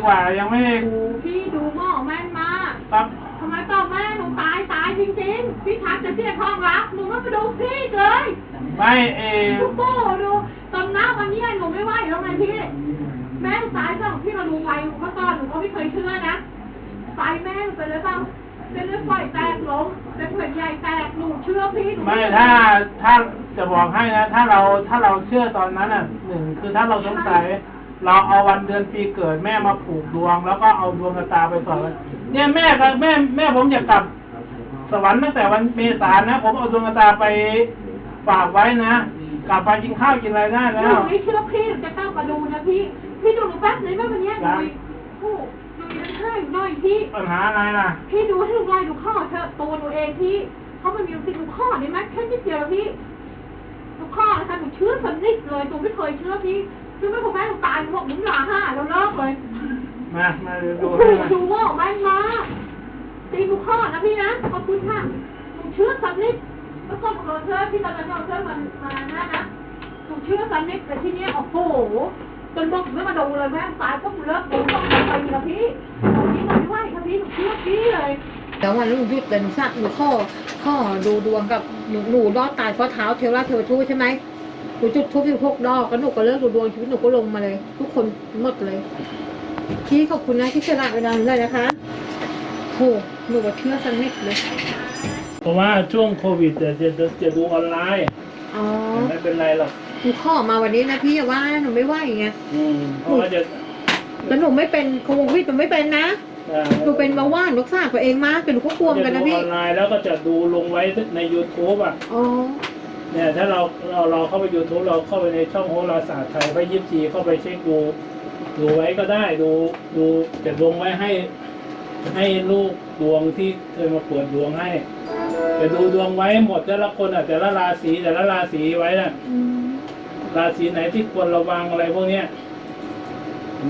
ดดีกว่ายังไม่ได้โอ้พี่ดูหม้อแม่นมากครับทำไมตอบแม่หนูตายตายจริงๆ พี่ทักจะเสียห้องรักหนูไม่มาดูพี่เลยไม่เออทุกโป้ดูตอนหน้าวันนี้หนูไม่ไหวแล้วไงพี่ แม่หนูตายสั่งพี่มาดูไฟเมื่อก่อนหนูก็ไม่เคยเชื่อนะไฟแม่หนูเป็นเลยเปล่าเป็นเลือดฝอยแตกล้มเป็นแผ่นใหญ่แตกหนูเชื่อพี่หนูไม่ถ้าถ้าจะบอกให้นะ ถ้าเราถ้าเราเชื่อตอนนั้นอะหนึ่งคือถ้าเราสงสัย เราเอาวันเดือนปีเกิดแม่มาผูกดวง แล้วก็เอาดวงกระตาไปสอนเนี่ยแม่กับแม่แม่ผมอยากกลับ สวรรค์ตั้งแต่วันเมษานะ ผมเอาดวงกระตาไปฝากไว้นะ กลับไปกินข้าวกินอะไรได้หแล้นูวไม่เชื่อพี่หนูจะเข้ามาดูนะพี่ พี่ดูหนูแป๊บนึงว่าวันนี้หครันูบโอ้หนูยังให้หน่อยพี่ ปัญหาอะไรล่ะ พี่ดูให้หนูหน่อยดูข้อเธอะตัวหนูเองพี่เขามันมีสิ่งดูข้อได้ไหมแค่นิดเดียวพี่ดูข้อนะคะหนูเชื่อสนิทเลยหนูไม่เคยเชื่อพี่ คือไม่ผมแม่หนูตายหนูบอกหนูหลาห้าแล้วเลิกเลยมา มาดูโอ้โหให้มาดูว่าแม่นมากตีดูข้อนะพี่นะ ขอบคุณค่ะหนูเชื่อสนิทแล้วก็ขอเชิญที่ตอนนั้นเราเชิญมันมาหน้านะหนูเชื่อสนิทแต่ที่เนี้ยโอ้โหจนบอกไม่มาดูเลยแม่งตายก็เลิกดูต้องไปนะพี่ตอนนี้หนูไม่ไหวค่ะพี่หนูเชื่อพี่เลยแล้ววันรุ่งหยุดเป็นสัตว์หนูข้อข้อดูดวงกับหนูหนูรอดตายเพราะเท้าเทวราชเทวทูตใช่ไหม หนูจุดทุบอยู่พกดอกแล้วหนูก็เลิกดูดวงชีวิตหนูก็ลงมาเลย ทุกคนหมดเลยพี่ขอบคุณนะที่สละเวลาเลยนะคะโหหนูก็เชื่อสนิทเลย เพราะว่าช่วงโควิดจะจะจะจะดูออนไลน์อ๋อไม่เป็นไรหรอกหนูข้อมาวันนี้นะพี่อย่าว่าหนูไม่ไหวไงอืมเพราะว่าจะแล้วหนูไม่เป็นโควิดหนูไม่เป็นนะอ่าหนูเป็นเบาหวานรักษาตัวเองมากแต่หนูก็กลัวเหมือนกันนะจะดูพี่ออนไลน์แล้วก็จะดูลงไว้ใน YouTube อะอ๋อ เนี่ยถ้าเราเราเราเข้าไป YouTube เราเข้าไปในช่องโหราศาสตร์ไทยพระยิปซีเข้าไปเช็คดูดูไว้ก็ได้ดูดูจะลงไว้ให้ ให้ลูกดวงที่เคยมาเปิดดวงให้จะดูดวงไว้หมดแต่ละคนอะแต่ละราศีแต่ละราศีไว้น่ะราศีไหนที่ควรระวังอะไรพวกเนี้ย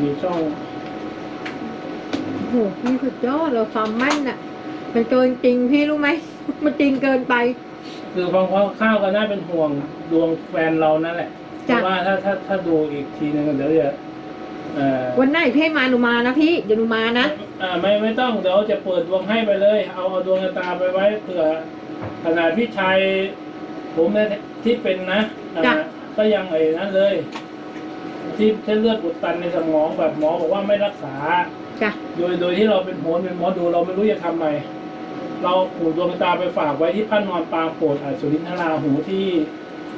มีช่องโหพี่สุดยอดเราความแม่นน่ะ มันเกินจริงพี่รู้ไหมมันจริงเกินไป คือบางข้าวก็น่าเป็นห่วงดวงแฟนเรานั่นแหละเพจ้ะ ราะว่าถ้าถ้าถ้าดูอีกทีนึงเดี๋ยวจะเอ่อวันไหนพี่ให้มาหนูมานะพี่เดี๋ยวหนูมานะ อ่าไม่ไม่ต้องเดี๋ยวจะเปิดดวงให้ไปเลย เอาเอาดวงตาไปไว้เผื่อขนาดพี่ชายผมเนี่ยที่เป็นนะอ่าจ้ะ ก็ยังไอ้นั้นเลย ที่เส้นเลือดอุดตันในสมองแบบหมอบอกว่าไม่รักษา จ้ะโดยโดยที่เราเป็นโหนเป็นหมอดูเราไม่รู้จะทำไง เราผูกดวงตาไปฝากไว้ที่พันนอนปางโปรดอาสุรินทราหูที่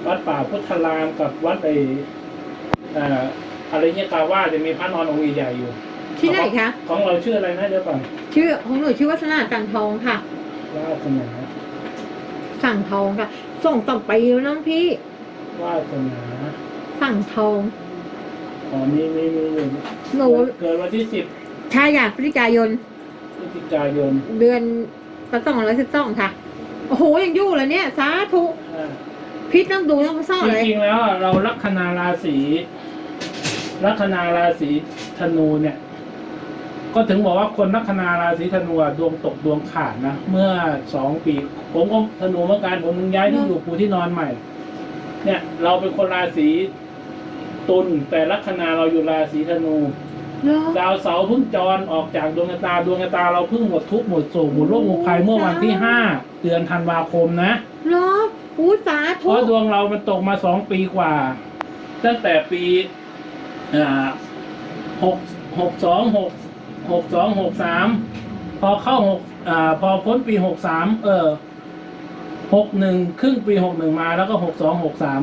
วัดป่าพุทธรามกับวัดไอเอ่ออะไรเนี่ยกาว่าจะมีพระนอนองค์ใหญ่ๆอยู่ที่ไหนคะ ของเราชื่ออะไรนะเดี๋ยวก่อนชื่อของหนูชื่อวัฒนาสังทองค่ะวาสนาสั่งทองค่ะ ส่งต่อไปแล้วน้องพี่วาสนาสั่งทองอ๋อมีมีมีอยู่หนูเกิดวันที่สิบชายาพฤศจิกายนพฤศจิกายน เดือน ประสองร้อยสิบสองค่ะ โอ้โห ยังอยู่เลยเนี่ย สาธุอ่าพี่ต้องดูต้องซ่อจเลยริงๆแล้วอะเราลัคนาราศีลัคนาราศีธนูเนี่ย ก็ถึงบอกว่าคนลัคนาราศีธนูอะดวงตกดวงขาดนะเมื่อสองปี ผมก็ธนูเหมื่อนกันผมย้ายที่อยู่ปูที่นอนใหม่ เนี่ย เราเป็นคนราศีตุลแต่ลัคนาเราอยู่ราศีธนู เนาะดาวเสาร์เพิ่งจรออกจากดวงชะตาดวงชะตาเราเพิ่งหมดทุกข์หมดโศกหมดโรคหมดภัยเมื่อวันที่ห้าเดือนธันวาคมนะเนาะอู้สาเพธุราะดวงเรามันตกมาสองปีกว่า ตั้งแต่ปีอ่าหกหกสองหกหกสองหกสามพอเข้าหกอ่าพอพ้นปีหกสามเออหกหนึ่งครึ่งปีหกหนึ่งมาแล้วก็หกสองหกสาม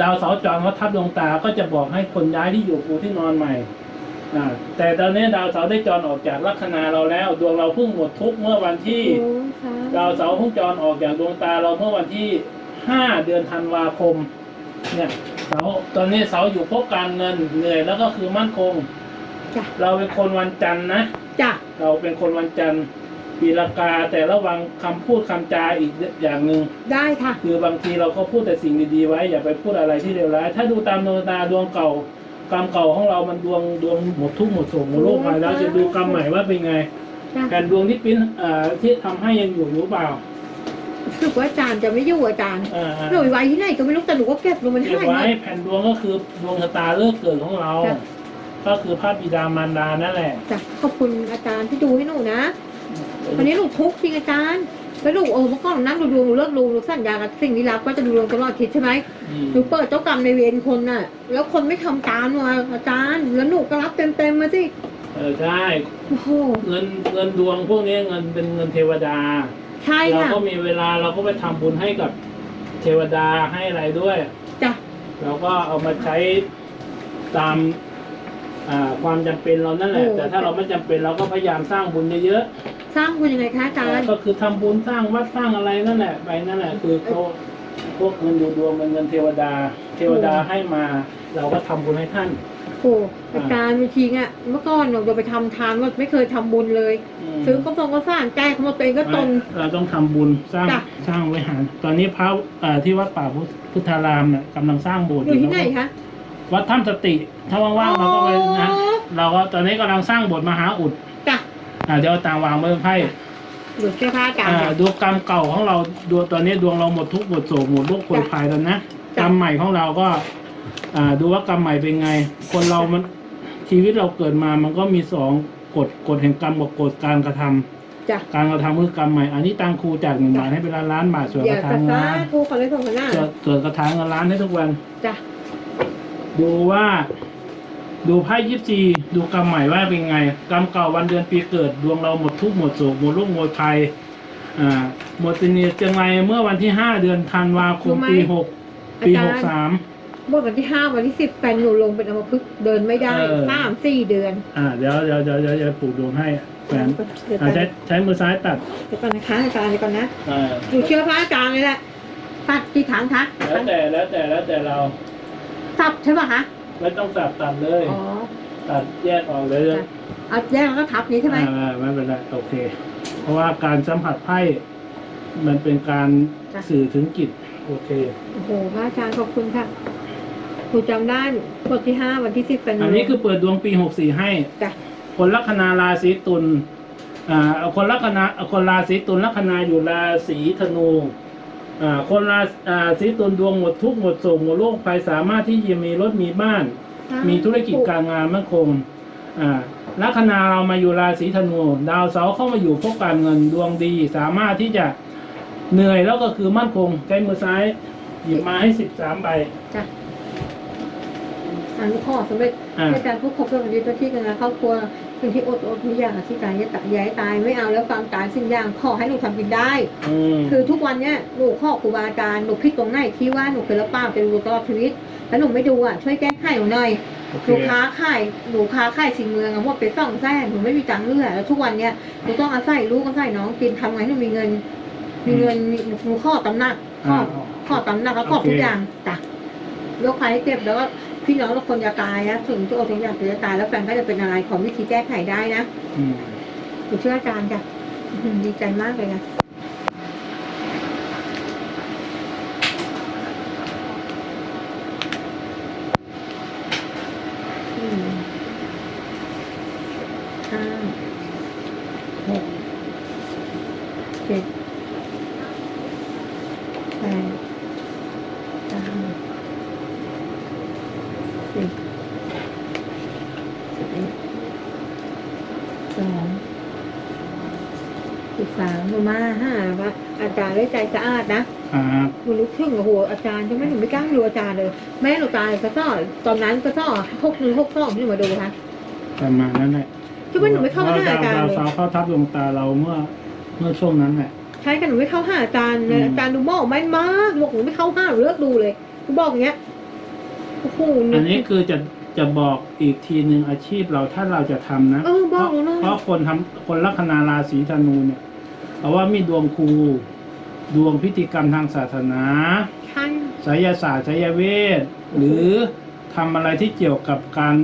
ดาวเสาร์จรเขาทับดวงตาก็จะบอกให้คนย้ายที่อยู่ปูที่นอนใหม่อ่า แต่ตอนนี้ดาวเสาร์ได้จรออกจากลัคนาเราแล้ว ดวงเราเพิ่งหมดทุกข์เมื่อวันที่โอ้สาธุดาวเสาร์พุ่งจรออกจากดวงตาเราเมื่อวันที่ห้าเดือนธันวาคม เนี่ยเสาตอนนี้เสาอยู่พบการเงินเหนื่อยแล้วก็คือมั่นคงจ้ะเราเป็นคนวันจันทร์นะจ้ะเราเป็นคนวันจันทร์ปีละกาแต่ระวังคำพูดคำจาอีกอย่างหนึ่งได้ค่ะ คือบางทีเราก็พูดแต่สิ่งดีๆไว้ อย่าไปพูดอะไรที่เลวร้ายถ้าดูตามดวงตาดวงเก่า กรรมเก่าของเรามันดวงดวงหมดทุกข์หมดโศกหมดโรคภัยแล้วจะดูกรรมใหม่ว่าเป็นไงจ้ะแผ่นดวงที่ปิ้นเอ่อที่ทำให้ยังอยู่อยู่เปล่า รู้สึกว่าอาจารย์จะไม่อยู่อาจารย์เออหนูไว้ที่ไหนก็ไม่รู้แต่หนูก็เก็บลงมันเก็บให้หมไว้ดแผ่นดวงก็คือดวงชะตาเลิกเกิดของเรา จ้ะ ก็คือพระบิดามารดานั่นแหละจ้ะขอบคุณอาจารย์ที่ดูให้หนูนะวันนี้หนูทุกข์จริงอาจารย์ แล้วหนูเออเมื่อก่อนหนูนั่งดูดวงหนูเลิกดูหนูสัญญากับสิ่งลี้ลับว่าจะดูดวงตลอดอาทิตย์ใช่ไหมอืมหนูเปิดเจ้ากรรมในเวรคนน่ะ แล้วคนไม่ทำตามหนูอะอาจารย์ แล้วหนูก็รับเต็มๆมาสิเออใช่ โอ้โหเงินเงินดวงพวกนี้เงินเป็นเงินเทวดา ใช่เราค่ะก็มีเวลาเราก็ไปทำบุญให้กับเทวดาให้อะไรด้วย จ้ะเราก็เอามาใช้ตามอ่าความจำเป็นเรานั่นแหละ แต่ถ้าเราไม่จำเป็นเราก็พยายามสร้างบุญเยอะ สร้างคุณยังไงคะอาจารย์ๆก็คือทำบุญสร้างวัดสร้างอะไรนั่นแหละไปนั่นแหละคือเขาพวกเงินดูดวงเป็นเงินเทวดา เทวดาให้มา เราก็ทำบุญให้ท่านโอ้โหอาจารย์บางทีอะเมื่อก่อนหนูจะไปทำทานว่าไม่เคยทำบุญเลยมซื้อก็ตรงก็สร้างแก้เขามาตัวเองก็ตรงเราต้องทำบุญสร้างจ้ะสร้างวิหารตอนนี้พระเอ่อที่วัดป่าพุทธพุทธารามเนี่ยกำลังสร้างโบสถ์อยู่ที่ไหนคะวัดถ้ำสติถ้าว่างๆเราก็ไปนะอ๋อเราก็ตอนนี้กำลังสร้างโบสถ์มหาอุดจ้ะ อ่าเดี๋ยวเอาตามวางไว้ให้หนูเชื่อพระอาจารย์อ่าจ้ะดวงกรรมเก่าของเราดวงตอนนี้ดวงเราหมดทุกข์หมดโศกหมดโรคโวยภัยแล้วนะกจ้ะรรมใหม่ของเราก็ อ่า ดูว่ากรรมใหม่เป็นไง คนเรามันชีวิตเราเกิดมามันก็มีสองกฎกฎแห่งกรรมกับกฎการกระทำจ้ะการกระทำคือกรรมใหม่อันนี้ตังครูจากหนึ่งบาทให้เป็นล้านล้านบาทส่วนอกย่าระกระทำเงินซ่าล้านทูขอเลยส่งกันหน้าส่วนส่วนกระถางเงินล้านให้ทุกวัน จ้ะดูว่า ดูไพ่ยิปซีดูกรรมใหม่ว่าเป็นไง กรรมเก่าวันเดือนปีเกิด ดวงเราหมดทุกข์หมดโศกหมดโรคหมดภัยอ่าหมดตินียจังไรเมื่อวันที่ห้าเดือนธันวาคมปีหกปีหกสามเมื่อวันที่ห้าวันที่สิบแฟนหนูลงเป็นอัมพฤกษ์เดินไม่ได้เออสามสี่เดือน อ่าเดี๋ยวเดี๋ยวเดี๋ยวเดี๋ยวจะปลูกดวงให้แฟนเดี๋ยวก่อ่าอนใช้ใช้มือซ้ายตัดเดี๋ยวก่อนนะคะอาจารย์เดี๋ยวก่อนนะอ่าหนูเชื่อพระอาจารย์เลยแหละตัดกี่ถังคะแล้วแต่แล้วแต่แล้วแต่เราสับใช่ป่ะคะ ไม่ต้องสับตัดเลย อ๋อตัดแยกออกเลยจ้ะเอาแยกแล้วก็ทับนี้ใช่ไหมอ่าไม่เป็นไรโอเค เพราะว่าการสัมผัสไพ่มันเป็นการจ้ะสื่อถึงจิตโอเคโอ้โหพระอาจารย์ขอบคุณค่ะหนูจำได้วันที่ห้าวันที่สิบเป็นอันนี้คือเปิดดวงปีหกสี่ให้จ้ะคนลัคนาราศีตุลอ่าคนลัคนาคนราศีตุลลัคนาอยู่ราศีธนูอ่า คนราอ่าศีตุลดวงหมดทุกข์หมดโศกหมดโรคภัยสามารถที่จะมีรถมีบ้าน มีธุรกิจการงานมั่นคงอ่าลัคนาเรามาอยู่ราศีธนู ดาวเสาร์เข้ามาอยู่พวกการเงินดวงดี สามารถที่จะเหนื่อยแล้วก็คือมั่นคงใช้มือซ้ายหยิบมาให้สิบสามใบจ้ะ อันนี้ข้อสำเร็จในการควบคุมเรื่องนี้ตัวที่กันงานครอบครัวสิ่งที่อดอดทุกอย่างที่ตายจะตัดย้ายตายไม่เอาแล้วความตายสิ่งอย่างขอให้หนูทำกินได้ คือทุกวันเนี้ยหนูข้อครูบาอาจารย์หนูผิดตรงไหนที่ว่าหนูเคยรับปากจะดูตลอดชีวิต แล้วหนูไม่ดูอะช่วยแก้ไขหนูหน่อยหนูค้าขายหนูค้าขายสิ่งเมืองอะหมดไปสองแสนหนูไม่มีตังค์เลือแล้วทุกวันเนี้ยหนูต้องอาศัยลูกอาศัยน้องกินทำไงหนูมีเงิน มีเงินหนูข้อตำหนักข้อข้อตำหนักแล้วข้อทุกอย่างจ้ะยกภัยให้เก็บแล้วก็ พี่น้องทุกคนจะตายนะถึงจะอดถึงอยากจะตายแล้วแฟนก็จะเป็นอะไรขอวิธีแก้ไขได้นะอืมหนูเชื่ออาจารย์จ้ะอื้อหือดีใจมากเลยนะอืมห้าหกเจ็ดแปดเก้า สิบสิบเอ็ดสองสิบสามหนูมาห้าว่าอาจารย์ได้ใจสะอาดนะอ่าหนูรู้ถึงโอ้โหอาจารย์ใช่ไหมหนูไม่กล้าดูอาจารย์เลย แม่หนูตายก็ซ่อตอนนั้นก็ซ่อหกหนึ่งหกสองที่หนูมาดูคะประมาณนั้นแหละใช่ไหมหนูไม่เข้าหาอาจารย์ดาวเลยเสาร์เข้าทับดวงตาเราเมื่อเมื่อช่วงนั้นแหละใช่กันหนูไม่เข้าหาอาจารย์เลยอาจารย์ดูหม้อแม่มากบอกหนูไม่เข้าห้าหนูเลิกดูเลยหนูบอกอย่างเงี้ย โอ้โหอันนี้คือจะจะบอกอีกทีหนึ่งอาชีพเราถ้าเราจะทำนะเออบอกหนูหน่อยเพราะคนทำคนลัคนาราศีธนูเนี่ยเพราะว่ามีดวงครูดวงพิธีกรรมทางศาสนาใช่ไสยศาสตร์ไสยเวทหรือทำอะไรที่เกี่ยวกับการ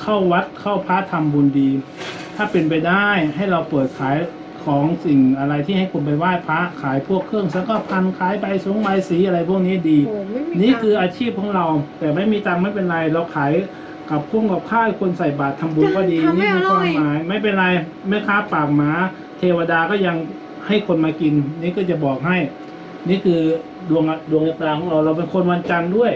เข้าวัดเข้าพระทำบุญดี ถ้าเป็นไปได้ให้เราเปิดขาย ของสิ่งอะไรที่ให้คุณไปไหว้พระขายพวกเครื่องสังฆพันธ์ขายใบสงใบสีอะไรพวกนี้ดี โอ้ไม่มีนี่ตังคืออาชีพของเรา แต่ไม่มีตังค์ไม่เป็นไรเราขายกับพุ่งกับข้าวคนใส่บาตรทำบุญก็ดีทำให้นี่คืออร่คอวายมหมายไม่เป็นไรแม่ค้าปากหมา เทวดาก็ยังให้คนมากิน นี่ก็จะบอกให้ นี่คือดวงดวงชะตาของเราเราเป็นคนวันจันทร์ด้วย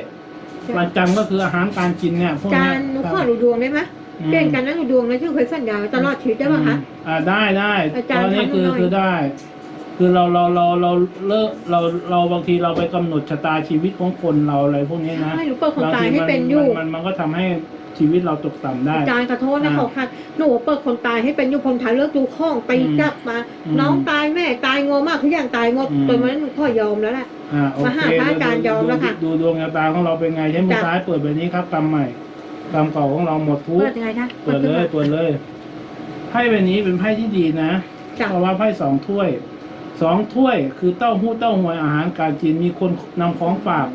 วันจันทร์ก็คืออาหารการกินเนี่ยพวกจาเนี้ยนหนูขอดูดวงได้ไหมอืม เปลี่ยนกันนะดูดวงนะที่เคยสัญญาไว้ตลอดชีวิตได้ป่ะคะอืมอ่าได้ได้อาจารย์ตอนนี้ทำให้คือหน่อย คือได้ คือเราเราเราเราเลิกเราเราบางทีเราไปกำหนดชะตาชีวิตของคนเราอะไรพวกนี้นะใช่หนูเปิดคนตายให้บางทีเป็นอยู่ มันมันมันก็ทำให้ชีวิตเราตกต่ำได้ อาจารย์ขอโทษนะอ่าขอคัดหนูเปิดคนตายให้เป็นอยู่ผมถ่ายเลิกดูข้องไปอืมกลับมา อืมน้องตายแม่ตายงอมากทุกอย่างตายหมดอืมตอนนั้นหนูขอยอมแล้วแหละ อ่าโอมาเคหาพระอาจารย์ยอมแล้วค่ะดูดูดวงชะตาของเราเป็นไงใช้มือจ้ะ ซ้ายเปิดแบบนี้ครับกรรมใหม่ กรรมเก่าของเราหมดทุกเปิดยังไงคะเปิดเลยเปิดเลยไพ่ใบนี้เป็นไพ่ที่ดีนะจ้ะเพราะว่าไพ่สองถ้วยสองถ้วยคือเต้าหู้เต้าหวยอาหารการกินมีคนนำของฝาก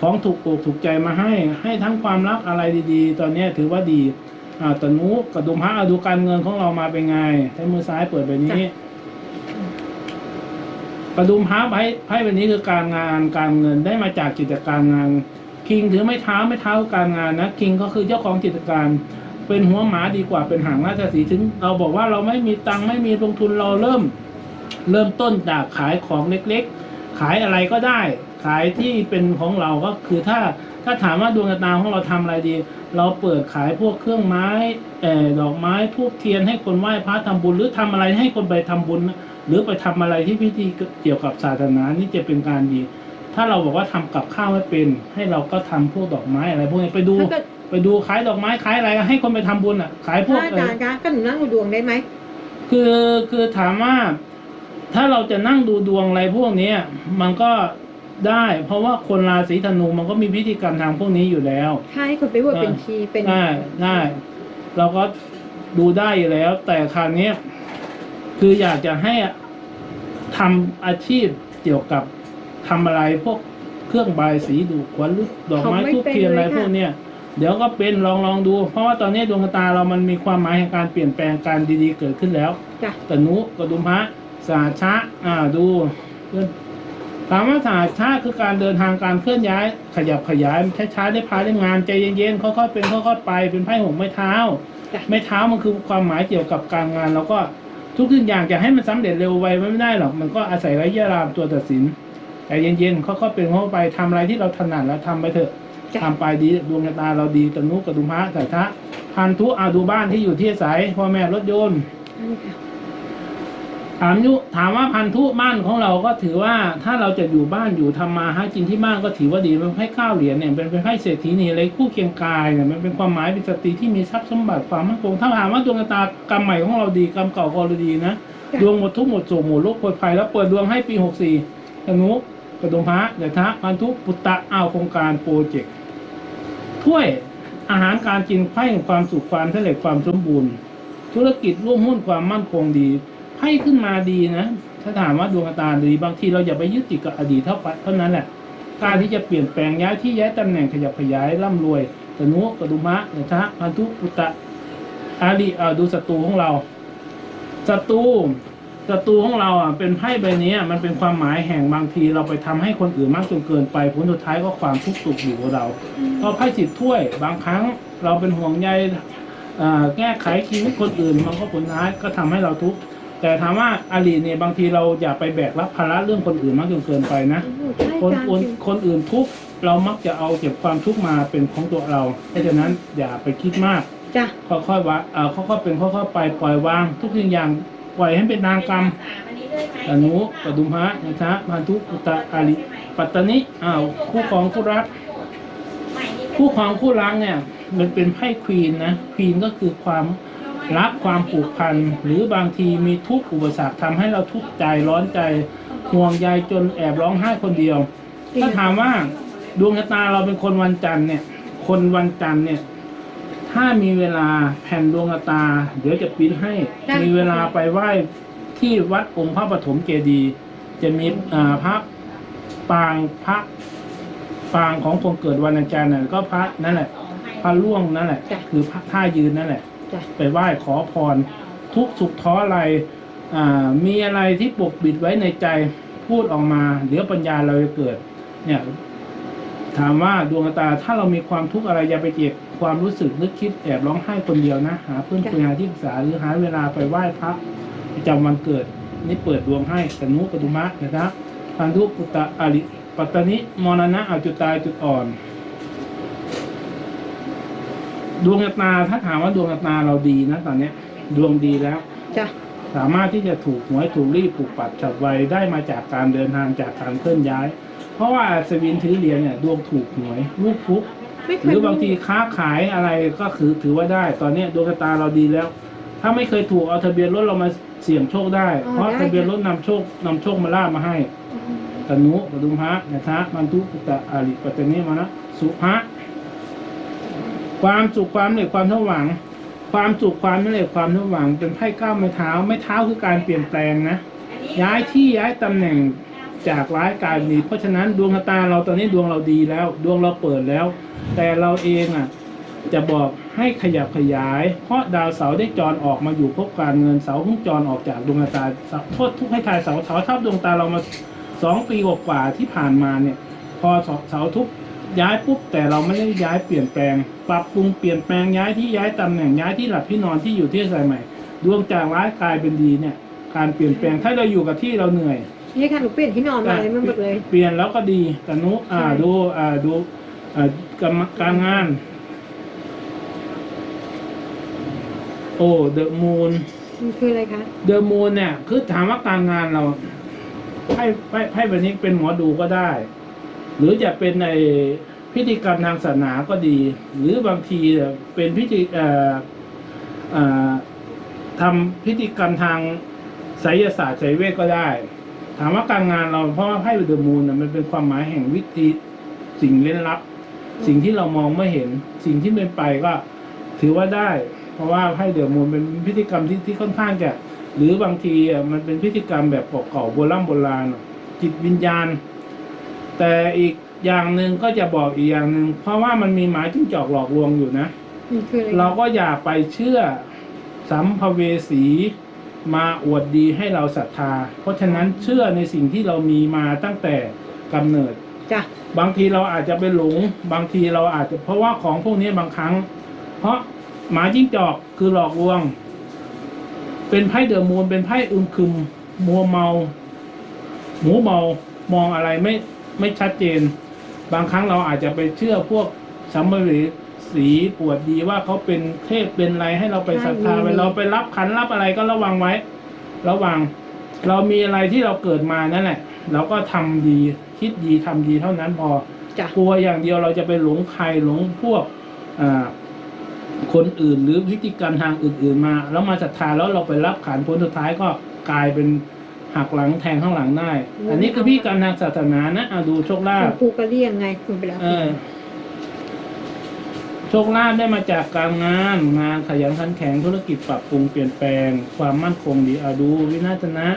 ของถูกอกถูกใจมาให้ ให้ทั้งความรักอะไรดีๆ ตอนนี้ถือว่าดีอ่าตนุกระดุมพระเอาดูการเงินของเรามาเป็นไงใช้มือซ้ายเปิดแบบนี้จ้ะกระดุมพระไพ่ไพ่แบบนี้คือการงานการเงินได้มาจากกิจการงาน คิงถือไม่เท้าไม่เท้าการงานนะคิงก็คือเจ้าของกิจการ เป็นหัวหมาดีกว่าเป็นหางราชสีถึง เราบอกว่าเราไม่มีตังค์ไม่มีลงทุนเราเริ่ม เริ่มต้นจากขายของเล็กๆ ขายอะไรก็ได้ ขายที่เป็นของเราก็คือถ้าถ้าถามว่าดวงตาของเราทำอะไรดี เราเปิดขายพวกเครื่องไม้เออดอกไม้ทูบเทียนให้คนไหว้พระทำบุญหรือทำอะไรให้คนไปทำบุญ หรือไปทำอะไรที่พิธีเกี่ยวกับศาสนานี่จะเป็นการดี ถ้าเราบอกว่าทำกับข้าวไม่เป็น ให้เราก็ทำพวกดอกไม้อะไรพวกนี้ไปดู ถ้าเกิดไปดูขายดอกไม้ขายอะไรให้คนไปทำบุญอะ ขายพพวระกอาเอ่จาอรย์คะก็หนูนั่งดูดวงได้ไหมคือคือถามว่าถ้าเราจะนั่งดูดวงอะไรพวกเนี้ยมันก็ได้ เพราะว่าคนราศีธนูมันก็มีพิธีกรรมทางพวกนี้อยู่แล้วถ้าให้คนไปบวชเป็นชีเป็น ได้ได้เราก็ดูได้อยู่แล้ว แต่คราวเนี้ยคืออยากจะให้ทำอาชีพเกี่ยวกับ ทำอะไรพวกเครื่องบายสีดูขวัญหรือดอกไม้ทุกเทียนอะไรพวกเนี้ยเดี๋ยวก็เป็นลองลองดู เพราะว่าตอนนี้ดวงชะตาเรามันมีความหมายแห่งการเปลี่ยนแปลงการดีๆเกิดขึ้นแล้วจ้ะตนุกระดุมพระสาชะอ่าดูถามว่าสาชะคือการเดินทางการเคลื่อนย้าย ขยับขยายช้าๆได้พาได้งานใจเย็นๆค่อยๆเป็นค่อยๆไปเป็นไพ่หงไม้เท้าจ้ะไม้เท้ามันคือความหมายเกี่ยวกับการงาน แล้วก็ทุกสิ่งอย่างจะให้มันสำเร็จเร็วไวไม่ได้หรอกมันก็อาศัยระยะรามตัวตัดสิน ใจเย็นๆค่อยๆเป็นค่อยๆไปทำอะไรที่เราถนัดแล้วทำไปเถอะจ้ะทำไปดีดวงชะตาเราดีตนุกระดุมพระสาชะพันธุอาดูบ้านที่อยู่ที่อาศัยพ่อแม่รถยนต์นี่ค่ะถามยุถามว่าพันธุบ้านของเราก็ถือว่าถ้าเราจะอยู่บ้านอยู่ทำมาหากินที่บ้านก็ถือว่าดีเป็นไพ่เก้าเหรียญเนี่ยเป็นเป็นไพ่เศรษฐีนี่อะไรคู่เคียงกายเนี่ยมันเป็นความหมายเป็นสตรีที่มีทรัพย์สมบัติความมั่นคงถ้าถามว่าดวงชะตากรรมใหม่ของเราดีกรรมเก่าของเราดีนะจ้ะดวงหมดทุกข์หมดโศกหมดโรคปลอดภัยแล้วเปิดดวงให้ปีหกสี่ธนุก ระดุมพระเดชะพันธุปุตตะอ้าวโครงการโปรเจกต์ถ้วยอาหารการกินไพ่แห่งความสุขความสำเร็จความสมบูรณ์ ธุรกิจร่วมหุ้นความมั่นคงดีไพ่ขึ้นมาดีนะ ถ้าถามว่าดวงชะตาดีบางทีเราอย่าไปยึดติดกับอดีตเท่าไปเท่านั้นแหละการที่จะเปลี่ยนแปลงย้ายที่ย้ายตำแหน่งขยับขยายร่ำรวยตนุกระดุมะเนชะพันธุปุตตะอาลีเอาดูศัตรูของเราศัตรู ศัตรูของเราอะเป็นไพ่ใบนี้มันเป็นความหมายแห่งบางทีเราไปทำให้คนอื่นมากจนเกินไปผลสุดท้ายก็ความทุกข์สุขอยู่กับเราเพราะไพ่สิบถ้วย บางครั้งเราเป็นห่วงใยอ่าแก้ไขชีวิตคนอื่นมันก็ผลท้ายก็ทำให้เราทุกข์แต่ถามว่าอาลีเนี่ยบางทีเราอย่าไปแบกรับภาระเรื่องคนอื่นมากจนเกินไปนะโอ้โหใช่คนอาจารย์คนจริงคนอื่นทุกข์เรามักจะเอาเก็บความทุกข์มาเป็นของตัวเราเพราะฉะนั้นอย่าไปคิดมากจ้ะค่อยๆว่าเอ่อค่อยๆเป็นค่อยๆไปปล่อยวางทุกสิ่งอย่าง ปล่อยให้เป็นทางกรรมอนุปดุมหะนะชะพันธุปุตะอาลิปัตตนิอ้าวคู่ของคู่รัก คู่ครองคู่รักเนี่ย มันเป็นไพ่ควีนนะควีนก็คือความรักความผูกพัน หรือบางทีมีทุกข์อุปสรรคทำให้เราทุกข์ใจร้อนใจห่วงใยจนแอบร้องไห้คนเดียว ถ้าถามว่าดวงชะตาเราเป็นคนวันจันทร์เนี่ย คนวันจันทร์เนี่ย ถ้ามีเวลาแผ่นดวงชะตา เดี๋ยวจะปริ้นให้มีเวลาไปไหว้ที่วัดองค์พระปฐมเจดีย์จะมีอ่าพระปางพระปางของคนเกิดวันจันทร์น่ะก็พระนั่นแหละ พระล่วงนั่นแหละ จ้ะคือพระท่ายืนนั่นแหละ จ้ะ ไปไหว้ขอพร ทุกข์สุขท้ออะไรอ่ามีอะไรที่ปกปิดไว้ในใจพูดออกมา เดี๋ยวปัญญาเราจะเกิด เนี่ย ถามว่าดวงตาถ้าเรามีความทุกข์อะไรอย่าไปเก็บ ความรู้สึกนึกคิดแอบร้องไห้คนเดียวนะ หาเพื่อนคุยหาที่ปรึกษาหรือหาเวลาไปไหว้พระประจำวันเกิด นี่เปิดดวงให้สนุปตุมะนะครับพันธุปุตตะอริปัตตนิมรณะเอาจุดตายจุดอ่อน ดวงชะตาถ้าถามว่าดวงชะตาเราดีนะตอนเนี้ย ดวงดีแล้วจ้ะสามารถที่จะถูกหวยถูกรีบปลูกปัดฉับไวได้มาจากการเดินทางจากการเคลื่อนย้าย เพราะว่าสวินถือเหรียญเนี่ยดวงถูกหวยลูกฟุก ไม่เคหยรือบางทีค้าขายอะไรก็คือถือว่าได้ ตอนเนี้ยดวงชะตาเราดีแล้ว ถ้าไม่เคยถูกเอาทะเบียนรถเรามาเสี่ยงโชคได้เพราะทะเบียนรถนำโชคนำโชคมาล่ามาให้ตนุปดุมพระยะทะมันทุปุตตะอาริปัตตนิมานะสุภะความสุขความเหนื่อยความทั้งหวัง ความสุขความเหนื่อยความทั้งหวัง เป็นไพ่ก้าวไม้เท้าไม้เท้าคือการเปลี่ยนแปลงนะ ย้ายที่ย้ายตำแหน่ง จากร้ายกลายเป็นดี เพราะฉะนั้นดวงตาเราตอนนี้ดวงเราดีแล้ว ดวงเราเปิดแล้ว แต่เราเองอะจะบอกให้ขยับขยาย เพราะดาวเสาได้จรออกมาอยู่พบการเงินเสาร์เพิ่งจรออกจากดวงตาสาร์โทษทุกให้ทายเสาเสาทับดวงตาเรามาสองปีกว่าที่ผ่านมาเนี่ยพอเสาทุกย้ายปุ๊บแต่เราไม่ได้ย้ายเปลี่ยนแปลง ปรับปรุงเปลี่ยนแปลงย้ายที่ย้ายตำแหน่งย้ายที่หลับที่นอนที่อยู่ที่อาศัยใหม่ ดวงจากร้ายกลายเป็นดีเนี่ยการเปลี่ยนแปลงถ้าเราอยู่กับที่เราเหนื่อย นี่ค่ะหนูเปลี่ยนที่นอนมาเลยมันหมดเลย เปลี่ยนแล้วก็ดีแต่นุอ่าใช่ ดูอ่าดูอ่ากรรมการงาน โอ้เดอะมูน มันคืออะไรคะ เดอะมูนเนี่ย คือถามว่าการงานเราให้ให้ให้แบบนี้เป็นหมอดูก็ได้ หรือจะเป็นในพิธีกรรมทางศาสนาก็ดี หรือบางทีเป็นพิธีเอ่อเอ่อทำพิธีกรรมทางไสยศาสตร์ไสยเวทก็ได้ ถามว่าการงานเราเพราะว่าไพ่เดอะมูนน่ะมันเป็นความหมายแห่งวิธีสิ่งเล่นลับ สิ่งที่เรามองไม่เห็น สิ่งที่เป็นไปก็ถือว่าได้ เพราะว่าไพ่เดอะมูนเป็นพิธีกรรมที่ที่ค่อนข้างจะหรือบางทีอะมันเป็นพิธีกรรมแบบเก่าๆโบราณโบราณอะจิตวิญญาณ แต่อีกอย่างหนึ่งก็จะบอกอีกอย่างหนึ่งเพราะว่ามันมีหมายจิ้งจอกหลอกลวงอยู่นะมันคืออะไรคะเราก็อย่าไปเชื่อสัมภเวสี มาอวดดีให้เราศรัทธา เพราะฉะนั้นเชื่อในสิ่งที่เรามีมาตั้งแต่กำเนิดจ้ะบางทีเราอาจจะไปหลงบางทีเราอาจจะเพราะว่าของพวกนี้บางครั้ง เพราะหมาจิ้งจอกคือหลอกลวง เป็นไพ่เดือมูลเป็นไพ่อึมครึมมัวเมา หมูเมามองอะไรไม่ไม่ชัดเจน บางครั้งเราอาจจะไปเชื่อพวกสัมภเวสี ปวดดีว่าเขาเป็นเทพเป็นอะไรให้เราไปศรัทธาไปเราไปรับขันรับอะไรก็ระวังไว้ ระวัง เรามีอะไรที่เราเกิดมานั่นแหละเราก็ทำดีคิดดีทำดีเท่านั้นพอจ้ะกลัวอย่างเดียวเราจะไปหลงใครหลงพวกอ่าคนอื่นหรือพฤติกรรมทางอื่น ๆ มา แล้วมาศรัทธาแล้วเราไปรับขันผลสุดท้ายก็กลายเป็นหักหลังแทงข้างหลังได้ อันนี้คือพิธีกรรมทางศาสนานะเอาดูโชคลาขอภงครูก็เรียงไงคุณไปแล้วเออโชคลาภได้มาจากการงาน งานขยันขันแข็งธุรกิจปรับปรุงเปลี่ยนแปลง ความมั่นคงดีอาดูวินาศนะ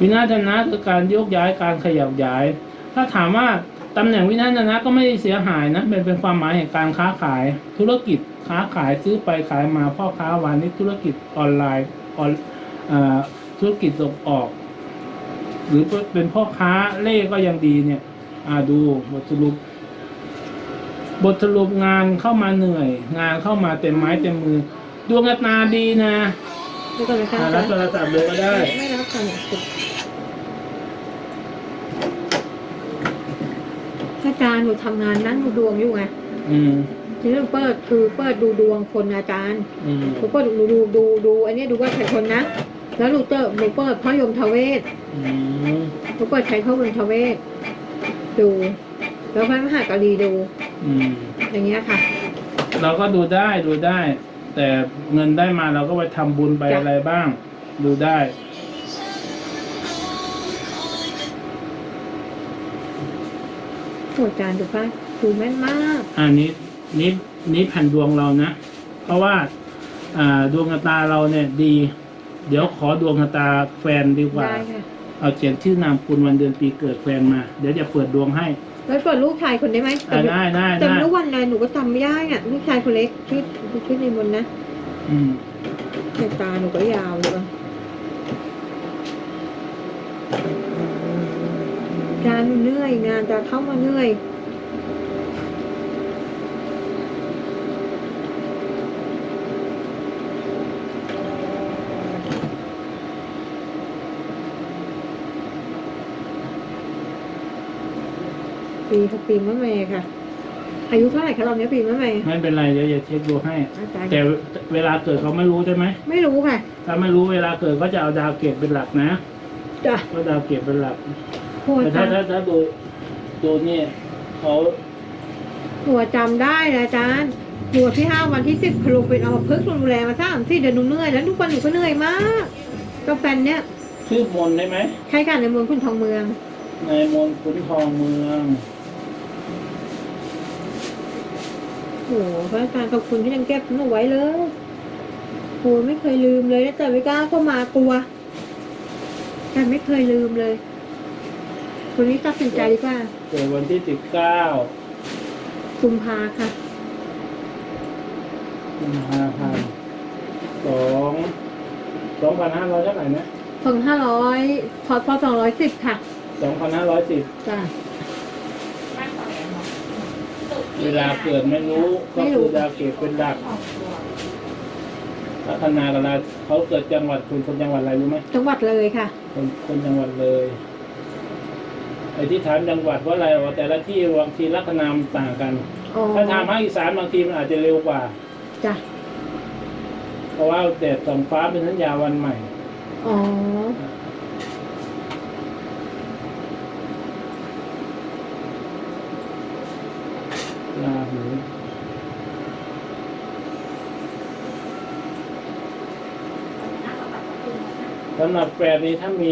วินาศนะคือการโยกย้ายการขยับย้าย ถ้าถามว่าตำแหน่งวินาศนะก็ไม่ได้เสียหายนะเป็นเป็นความหมายแห่งการค้าขาย ธุรกิจค้าขายซื้อไปขายมาพ่อค้าวานิชธุรกิจออนไลน์ออนธุรกิจส่งออก หรือเป็นพ่อค้าเล่ก็ยังดีเนี่ยอ่าดูบทสรุป บทสรุปงานเข้ามาเหนื่อย งานเข้ามาเต็มไม้เต็มมือ ดวงชะตาดีนะนี่ก็เลยค่ะอ่ารับโทรศัพท์เลยก็ได้ ไม่รับค่ะอาจารย์หนูทำงานนั่งดูดวงอยู่ไงอืมทีนี้เปิดคือเปิดดูดวงคนอาจารย์อืมหนูเปิดดูดูดูดูอันนี้ดูว่าใครคนนะ แล้วหนูเติมหนูเปิดพระยมทเวศ อืม หนูเปิดใช้พระยมทเวศดู แล้วพระมหากรีดู อืม อย่างเงี้ยค่ะ เราก็ดูได้ดูได้ แต่เงินได้มาเราก็ไปทำบุญไปจ้ะ อะไรบ้าง ดูได้ โหอาจารย์ดูป่ะดูแม่นมากอันนี้นี้นี้แผ่นดวงเรานะ เพราะว่าอ่าดวงชะตาเราเนี่ยดี เดี๋ยวขอดวงชะตาแฟนดีกว่า ได้ค่ะ เอาเขียนชื่อนามคุณวันเดือนปีเกิดแฟนมา เดี๋ยวจะเปิดดวงให้ แล้วเปิดลูกชายคนได้ไหมอ่าได้ได้แต่ได้ไม่รู้วันอะไรหนูก็จำไม่ได้อะลูกชายคนเล็กชื่อชื่อในมนต์นะอืมสายตาหนูก็ยาวเลยว่ะงานหนูเหนื่อยงานจะเข้ามาเหนื่อย ปีค่ะปีมะเมค่ะ อายุเท่าไหร่คะเราเนี้ยปีมะเมไม่เป็นไรเดี๋ยวจะเช็คดูให้ อาจารย์แต่เวลาเกิดเขาไม่รู้ใช่ไหมไม่รู้ค่ะถ้าไม่รู้เวลาเกิดก็จะเอาดาวเกตเป็นหลักนะจ้ะก็ดาวเกตเป็นหลักโหัวแต่จถ้าถ้าถ้าดูดูนี่เขาำหัวจำได้นะอาจารย์หัวที่ห้าวันที่สิบพลุเป็นเอามาพึกษ์ดูแลมาสามสี่เดือนหนูเหนื่อยแล้วทุกวันหนูก็เหนื่อยมากกับแฟนเนี้ยชื่อมนได้ไหมใช้การในเมืองคุณทองเมือง ในมนขุนทองเมือง โอ้โห พระอาจารย์ขอบคุณที่ยังเก็บหนูไว้เลยโหไม่เคยลืมเลยนะแต่ไม่กล้าก็มากลัวแต่ไม่เคยลืมเลยคนนี้ตัดสินใจดีกว่าเกิดวันที่สิบเก้ากุมภาค่ะกุมภาพันธ์สองสองพันห้าร้อยเท่าไหร่นะสองห้าร้อยพอพอสองร้อยสิบค่ะสองพันห้าร้อยสิบจ้ะ เวลาเกิดไม่รู้ไม่ก็รู้คือดาวเกตเป็นหลักพัฒนากันละเขาเกิดจังหวัดคุณคนจังหวัดอะไรรู้ไหมจังหวัดเลยค่ะ คนคนจังหวัดเลยไอ้ที่ถามจังหวัดว่าอะไรวะแต่ละที่บางทีลัคนามันต่างกันอ๋อถ้าทางภาคอีสานบางทีมันอาจจะเร็วกว่าจ้ะเพราะว่าแดดส่องฟ้าเป็นสัญญาวันใหม่ อ๋อ ลา หู สำหรับแฟนนี้ถ้ามี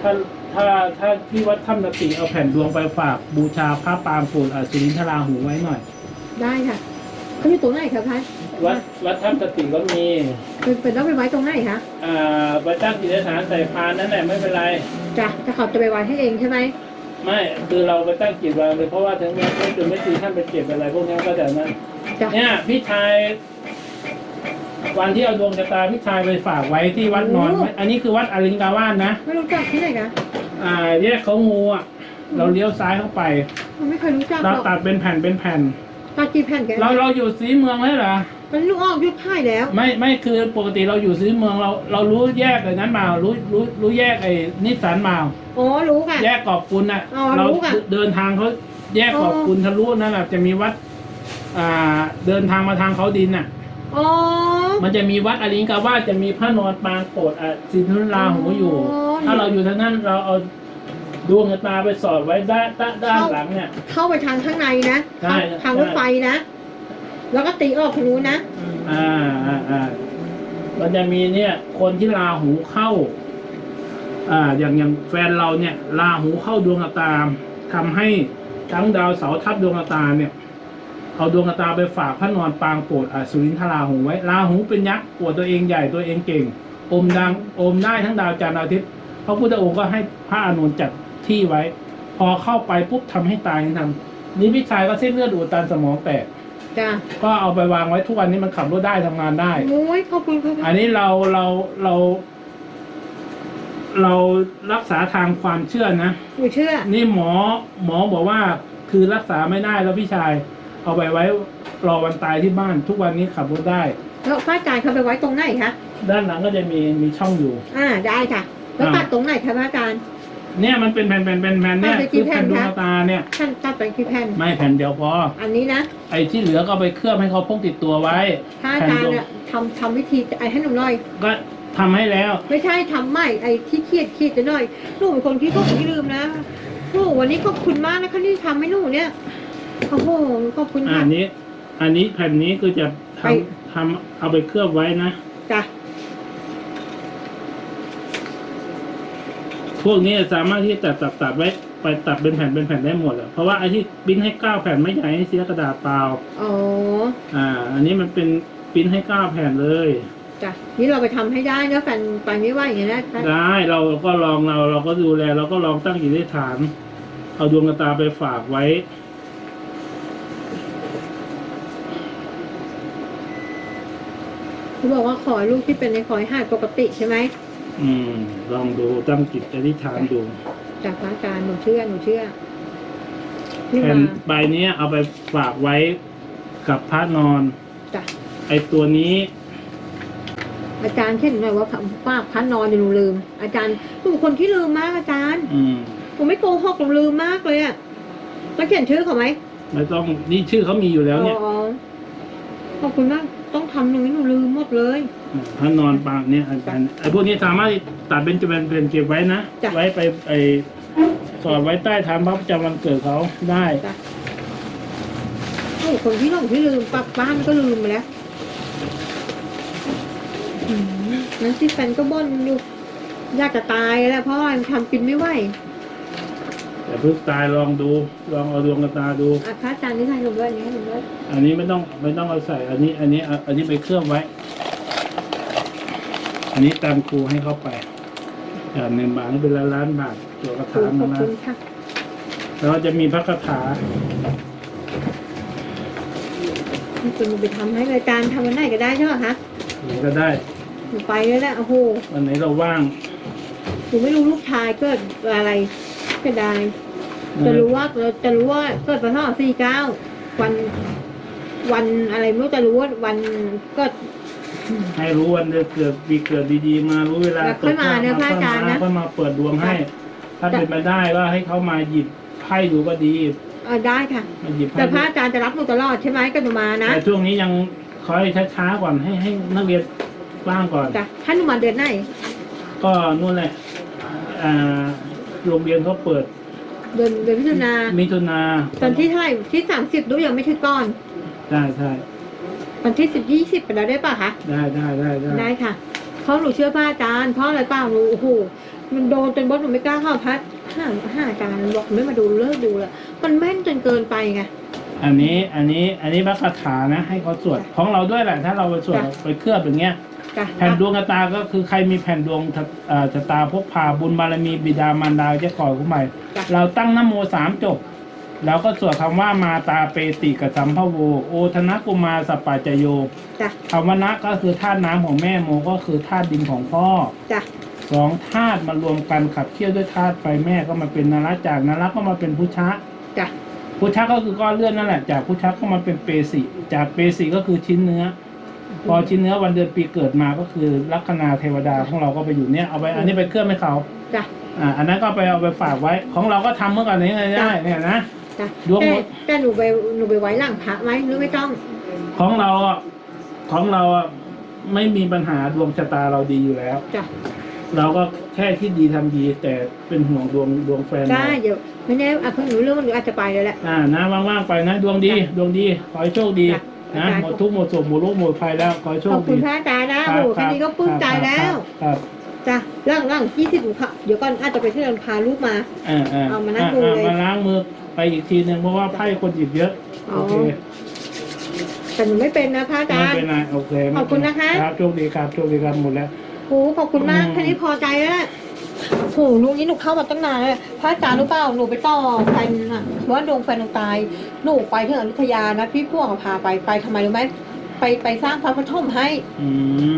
ถ้าถ้าถ้าที่วัดถ้ำนติเอาแผ่นดวงไปฝากบูชาพระปางปูนอสุรินทราหูไว้หน่อย ได้ค่ะเขาอยู่ตรงไหนคะพัดวัดวัดถ้ำนติก็มีเป็นเป็นต้องไปไว้ตรงไหนคะอ่าไปตั้งจิตอธิษฐานใส่พานนั่นแหละไม่เป็นไรจ้ะแต่เขาจะไปไว้ให้เองใช่ไหม ไม่คือเราไปตั้งจิตวางเลยเพราะว่าถึงแม้ไม่ถึงไม่ตีท่านไปเก็บอะไรพวกนี้ก็แต่นั้นจ้ะเนี่ยพี่ชายวันที่เอาดวงชะตาพี่ชายไปฝากไว้ที่วัดนอนอันนี้คือวัดอริงกาว่านนะไม่รู้จักที่ไหนคะอ่าแยกเขางูอะเราเลี้ยวซ้ายเข้าไปมันไม่เคยรู้จักหรเราอกตัดเป็นแผ่นเป็นแผ่น ตากี่แผ่นแกเราเราอยู่สีเมืองแล้วเหรอมันลูกออกยุคค่ายแล้ว ไม่ไม่คือปกติเราอยู่สีเมืองเราเรารู้แยกเลยนั้นมารู้รู้รู้แยกไอ้นิสสันมาอ๋อรู้ค่ะแยกกอบกุลน่ะอ๋อเรารู้ค่ะเดินทางเขาแยกกอบกุลทะลุนั่นแหละจะมีวัด อ่า เดินทางมาทางเขาดินน่ะ อ๋อมันจะมีวัดอริงกาว่าจะมีพระนอนปางโปรดอะสินทุนราหูอยู่อ๋อถ้าเราอยู่ทางนั้นเราเอา ดวงตาไปสอดไว้ด้านด้านด้านหลังเนี่ย เข้าไปทางข้างในนะ ใช่ทางทางรถไฟนะ แล้วก็ตีออกทางนู้นนะ อ่าอ่าอ่ามันจะมีเนี่ย คนที่ราหูเข้า อ่า อย่างอย่างแฟนเราเนี่ยราหูเข้าดวงตาทำให้ทั้งดาวเสาร์ทับดวงตาเนี่ยเอาดวงตาไปฝากพระนอนปางโปรดอสุรินทราหูไว้ราหูเป็นยักษ์ปวดตัวเองใหญ่ตัวเองเก่ง อมดังอมได้ทั้งดาวจันทร์ดาวอาทิตย์พระพุทธองค์ก็ให้พระอานนท์จัด ที่ไว้ พอเข้าไปปุ๊บทำให้ตายทันทำนี่พี่ชายก็เส้นเลือดอุดตันสมองแตกจ้ะก็เอาไปวางไว้ทุกวันนี้มันขับรถได้ทำงานได้ โอ้ยขอบคุณค่ะอันนี้เราเราเรา เรารักษาทางความเชื่อนะ หนูเชื่อ นี่หมอหมอบอกว่าคือรักษาไม่ได้แล้วพี่ชาย เอาไปไว้รอวันตายที่บ้าน ทุกวันนี้ขับรถได้ แล้วพระอาจารย์เขาไปไว้ตรงไหนคะ ด้านหลังก็จะมีมีช่องอยู่ อ่าได้ค่ะ แล้วอ่าตัดตรงไหนคะพระอาจารย์ เนี่ยมันเป็นแผ่นแผ่นแผ่นแผ่นเนี่ยตัดไปกี่คือแผ่นแผ่นดวงคะ ตาเนี่ย ท่านตัดเป็นกี่แผ่น ไม่แผ่นเดียวพอ อันนี้นะไอ้ที่เหลือก็เอาไปเคลือบให้เขาพกติดตัวไว้พระอาแผ่นจารดวย์งอะทำทำวิธีไอ้ให้หนูหน่อย ก็ทำให้แล้ว ไม่ใช่ทำใหม่ไอ้ขี้เกียจขี้จะหน่อยหนูเป็นคนขี้โกงขี้ลืมนะโอ้วันนี้ขอบคุณมากนะคะที่ทำให้หนูเนี่ยโอ้โหขอบคุณอะค่ะอันนี้ อันนี้แผ่นนี้คือจะทไปำทำเอาไปเคลือบไว้นะ จ้ะ พวกนี้สามารถที่จะตัดตัดไว้ไปตัดเป็นแผ่นเป็นแผ่นได้หมดอะเพราะว่าไอ้ที่ปริ้นให้เก้าแผ่นไม่อยากให้เสียกระดาษเปล่าอ๋ออ่า อันนี้มันเป็นปริ้นให้เก้าแผ่นเลยจ้ะนี่เราไปทำให้ได้นะแฟนไปไม่ว่าอย่างนี้นะได้เราก็ลองเราเราก็ดูแลเราก็ลองตั้งจิตอธิษฐาน เอาดวงตาไปฝากไว้เขาบอกว่าขอให้ลูกที่เป็นในขอให้หายปกติใช่ไหม อืม ลองดูตั้งจิตอธิษฐานดูจากพระอาจารย์หนูเชื่อหนูเชื่อนี่แผ่มานใบนี้เอาไปฝากไว้กับพระนอน จ้ะไอ้ตัวนี้ อาจารย์เช่นหน่อยว่าป้าพันนอนเดี๋ยวหนูลืม อาจารย์หนูเป็นคนที่ลืมมากอาจารย์อืม หนูไม่โกหกหนูลืมมากเลยอะต้องเขียนชื่อเขาไหมไม่ต้องนี่ชื่อเขามีอยู่แล้วเนี่ย อ๋อขอบคุณมาก ต้องทำอย่างนี้หนูลืมหมดเลย ถ้านอนปางเนี่ยอาจารย์ไอ้พวกนี้สามารถตัดเป็นจะเป็นเป็นเก็บไว้นะ จ้ะ ไว้ไปไอ้สอดไว้ใต้ฐานพระประจำวันเกิดเขาได้จ้ะโอ้คนที่หลงที่ลืมปักบ้านก็ลืมไปแล้วอืมนั้นที่แฟนก็บ่นอยู่อยากจะตายแล้วเพราะว่าทำกินไม่ไหว แต่เพิ่งตายลองดู ลองเอาดวงกระตาดู อะพระอาจารย์นี่ใส่ลงด้วยอันนี้ให้ลงด้วยอันนี้ไม่ต้องไม่ต้องเอาใส่ อันนี้ อันนี้เอาอันนี้ไปเคลือบไว้ อันนี้ตามครูให้เข้าไปแต่หนึ่งบาทนี่เป็นล้านล้านบาทตัวกระขอถางบนะคุณค่ะแล้วก็จะมีพระคาถานี่จะมาไปทำให้รายการทำวันไหนก็ได้ใช่ไหมคะหรือก็ได้หนูไปแล้วแหละโอ้โหวันไหนเราว่าง หนูไม่รู้ลูกชายเกิดอะไร ก็ได้ จะรู้ว่าเราจะรู้ว่าเกิดวันที่สี่เก้าวัน วันอะไรไม่รู้จะรู้ว่าวันเกิดให้รู้วันเดือนเกิดปีเกิดดีๆ มารู้เวลาแล้วค่อยมาเนี่ยพระอาจารย์นะค่อยมาเปิดดวงให้ ถ้าเป็นไปได้ก็ให้เขามาหยิบไพ่ดูก็ดีเออได้ค่ะมาหยิบไพ่แต่พดูระอาจารย์จะรับหนูตลอดใช่ไหมก็หนูมานะแต่ช่วงนี้ยังคอยช้าๆก่อนให้ให้นักเรียนบ้างก่อนจ้ะถ้าหนูมาเดือนไหนก็นู่นแหละอ่า โรงเรียนเขาเปิดเดือนเดือนมิถุนามิถุนาตอนที่เท่าไหร่ที่สามสิบดูยังไม่ถึงก่อนได้ใช่วันที่สิบยี่สิบไปแล้วได้ป่ะคะได้ได้ได้ได้ได้ค่ะเพราะหนูเชื่อพระอาจารย์เพราะอะไรเปล่าหนูโอ้โหมันโดนจนบอสหนูไม่กล้าเข้าพัดห้าห้าอาจารย์บอกไม่มาดูเลิกดูเลยมันแม่นจนเกินไปไงอันนี้อันนี้อันนี้พระคาถานะ ให้เขาสวดของเราด้วยแหละถ้าเราไปสวดจ้ะไปเคลือบอย่างเงี้ย จ้ะแผ่นดวงชะตาก็คือใครมีแผ่นดวงชะเอ่อชะตาพกพาบุญบารมีบิดามารดาเจ้าก่อขึ้นใหม่จ้ะเราตั้งนโมสามจบ แล้วก็สวดคำว่ามาตาเปติกสัมภโว โอธนกุมาสปปาจโยจ้ะคำว่านะก็คือธาตุน้ำของแม่โมก็คือธาตุดินของพ่อจ้ะสองธาตุมารวมกันขับเคี่ยวด้วยธาตุไฟแม่ก็มาเป็นนาราจากนาราก็มาเป็นพุชะจ้ะพุชะก็คือก้อนเลือดนั่นแหละจากพุชะก็มาเป็นเปสิจากเปสิก็คือชิ้นเนื้อ พอชิ้นเนื้อวันเดือนปีเกิดมาก็คือลัคนาเทวดาของเราก็ไปอยู่เนี่ยเอาไปอันนี้ไปเคลื่อนให้เขาจ้ะอ่าอันนั้นก็ไปเอาไปฝากไว้ของเราก็ทำเมื่อก่อนนี้ได้เนี่ยนะ จ้ะดวงแต่หมด แต่หนูไปหนูไปไว้หลังพระไหมหรือไม่ต้องของเราอะของเราอะไม่มีปัญหาดวงชะตาเราดีอยู่แล้ว จ้ะเราก็แค่คิดดีทำดี แต่เป็นห่วงดวงดวงแฟนเรา ได้เดี๋ยวไม่แน่อะเพิ่งหนูเรื่องหนูอาจจะไปเลยแหละ อ่านะว่างๆไปนะ ดวงดี จ้ะดวงดี ขอให้โชคดี จ้ะ นะอาจารย์หมดทุกข์หมดโศกหมดโรคหมดภัยแล้วขอให้โชขอคบคุดีณพระอาจารย์นะรับโอ้โหแค่นี้ก็ปลื้มใจแล้วครับจ้ะร่างร่างยี่สิบหนูค่ะเดี๋ยวก่อนอาจจะไปที่เดินพาลูกมาอ่าอ่าเอามานั่งดูเลย มาล้างมือไปอีกทีหนึ่งเพราะว่าไพ่คนหยิบเยอะอ๋อ โอเคแต่หนูไม่เป็นนะพระอาจาไม่รย์ เป็นไรโอเคไม่ขอบคุณนะคะรับโชคดีครับโชคดีครับหมดแล้ว โอ้ขอบคุณมากอืม แค่นี้พอใจแล้วแหละ โหลุงนี้หนูเข้ามาตั้งนานแล้วพระอาจารย์รู้เปล่าหนูไปต่อแฟนอะว่าดวงแฟนหนูตาย หนูไปที่อยุธยานะพี่พวกพาไปไปทำไมรู้ไหมไปไปสร้างพระปฐมให้อืม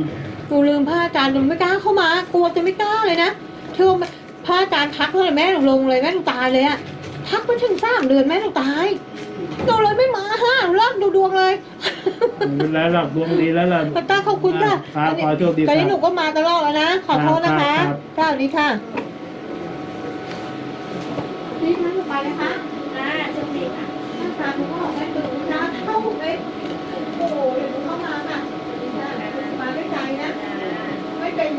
หนูลืมพระอาจารย์หนูไม่กล้าเข้ามากลัวจะไม่กล้าเลยนะเชื่อไหมพระอาจารย์ทักเลยแม่หนูลงเลยแม่หนูตายเลยอะทักไปถึงสามเดือนแม่หนูตาย เราเลยไม่มาฮะาเลิกดูดวงเลยมันแล้วหลับดวงดีแล้วล่ะป้าขอบคุณค่ะขอโชคดีตอนนี้หนูก็มาตลอดแล้วนะ ขอโทษนะคะค่ะวันนี้ค่ะนี่ค่ะไปนะคะอ่าโชคดีค่ะหน้าตาหนก็ออกได้ดูนะข้าผมไปโอ้โหนูเข้ามาค่ะมาด้วยใจนะ ไม่เป็น